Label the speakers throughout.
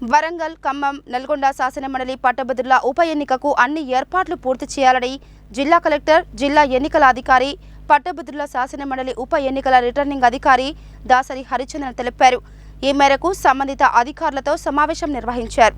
Speaker 1: వరంగల్ ఖమ్మం నల్గొండ శాసనమండలి పట్టభద్రుల ఉప ఎన్నికకు అన్ని ఏర్పాట్లు పూర్తి చేయాలని జిల్లా కలెక్టర్ జిల్లా ఎన్నికల అధికారి పట్టభద్రుల శాసనమండలి ఉప ఎన్నికల రిటర్నింగ్ అధికారి దాసరి హరిచంద్రన్ తెలిపారు. ఈ మేరకు సంబంధిత అధికారులతో సమావేశం నిర్వహించారు.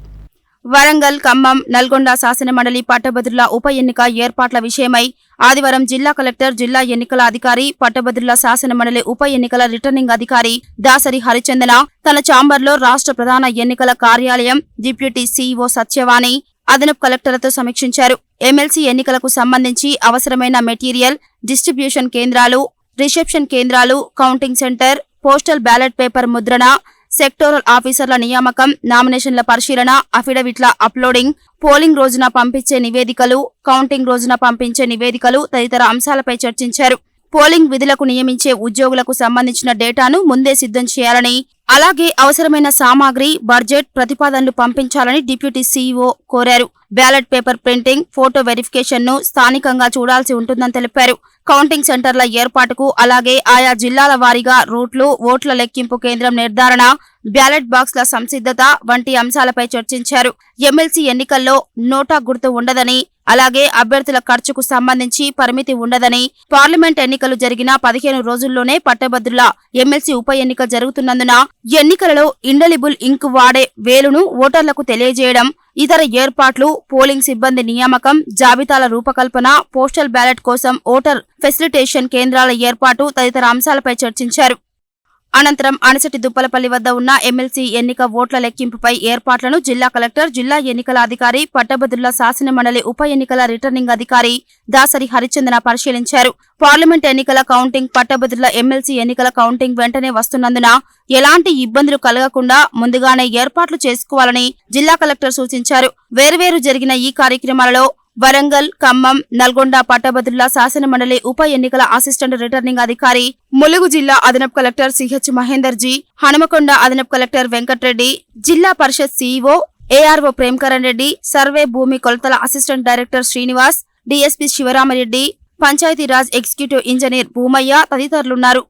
Speaker 1: వరంగల్ ఖమ్మం నల్గొండ శాసనమండలి పట్టభద్రుల ఉప ఎన్నిక ఏర్పాట్ల విషయమై ఆదివారం జిల్లా కలెక్టర్ జిల్లా ఎన్నికల అధికారి పట్టభద్రుల శాసనమండలి ఉప ఎన్నికల రిటర్నింగ్ అధికారి దాసరి హరిచందన తన ఛాంబర్లో రాష్ట్ర ప్రధాన ఎన్నికల కార్యాలయం డిప్యూటీ సీఈఓ సత్యవాణి అదనపు కలెక్టర్లతో సమీక్షించారు. ఎమ్మెల్సీ ఎన్నికలకు సంబంధించి అవసరమైన మెటీరియల్ డిస్ట్రిబ్యూషన్ కేంద్రాలు రిసెప్షన్ కేంద్రాలు counting centre postal ballot paper ముద్రణ సెక్టోరల్ ఆఫీసర్ల నియామకం నామినేషన్ల పరిశీలన అఫిడవిట్ల అప్లోడింగ్ పోలింగ్ రోజున పంపించే నివేదికలు కౌంటింగ్ రోజున పంపించే నివేదికలు తదితర అంశాలపై చర్చించారు. పోలింగ్ విధులకు నియమించే ఉద్యోగులకు సంబంధించిన డేటాను ముందే సిద్ధం చేయాలని అలాగే అవసరమైన సామాగ్రి బడ్జెట్ ప్రతిపాదనలు పంపించాలని డిప్యూటీ సీఈఓ కోరారు. బ్యాలెట్ పేపర్ ప్రింటింగ్ ఫోటో వెరిఫికేషన్ను స్థానికంగా చూడాల్సి ఉంటుందని తెలిపారు. కౌంటింగ్ సెంటర్ల ఏర్పాటుకు అలాగే ఆయా జిల్లాల వారీగా రూట్లు ఓట్ల లెక్కింపు కేంద్రం నిర్ధారణ బ్యాలెట్ బాక్స్ల సంసిద్ధత వంటి అంశాలపై చర్చించారు. ఎమ్మెల్సీ ఎన్నికల్లో నోటా గుర్తు ఉండదని అలాగే అభ్యర్థుల ఖర్చుకు సంబంధించి పరిమితి ఉండదని పార్లమెంట్ ఎన్నికలు జరిగిన పదిహేను రోజుల్లోనే పట్టభద్రుల ఎమ్మెల్సీ ఉప ఎన్నిక జరుగుతున్నందున ఎన్నికలలో ఇండలిబుల్ ఇంక్ వాడే వేలును ఓటర్లకు తెలియజేయడం ఇతర ఏర్పాట్లు పోలింగ్ సిబ్బంది నియామకం జాబితాల రూపకల్పన పోస్టల్ బ్యాలెట్ కోసం ఓటర్ ఫెసిలిటేషన్ కేంద్రాల ఏర్పాటు తదితర అంశాలపై చర్చించారు. అనంతరం అణసటి దుప్పలపల్లి వద్ద ఉన్న ఎమ్మెల్సీ ఎన్నిక ఓట్ల లెక్కింపుపై ఏర్పాట్లను జిల్లా కలెక్టర్ జిల్లా ఎన్నికల అధికారి పట్టభద్రుల శాసనమండలి ఉప ఎన్నికల రిటర్నింగ్ అధికారి దాసరి హరిచందన పరిశీలించారు. పార్లమెంట్ ఎన్నికల కౌంటింగ్ పట్టభద్రుల ఎమ్మెల్సీ ఎన్నికల కౌంటింగ్ వెంటనే వస్తున్నందున ఎలాంటి ఇబ్బందులు కలగకుండా ముందుగానే ఏర్పాట్లు చేసుకోవాలని జిల్లా కలెక్టర్ సూచించారు. వేర్వేరు జరిగిన ఈ కార్యక్రమాలలో వరంగల్ ఖమ్మం నల్గొండ పట్టభద్రుల శాసనమండలి ఉప ఎన్నికల అసిస్టెంట్ రిటర్నింగ్ అధికారి ములుగు జిల్లా అదనపు కలెక్టర్ సిహెచ్ మహేందర్ జీ హనుమకొండ అదనపు collector Venkatreddy Zilla Parishad CEO ARO Premakaran Reddy survey భూమి కొలతల assistant director Srinivas DSP Sivaramareddy Panchayati Raj executive engineer Bhumaiah తదితరులున్నారు.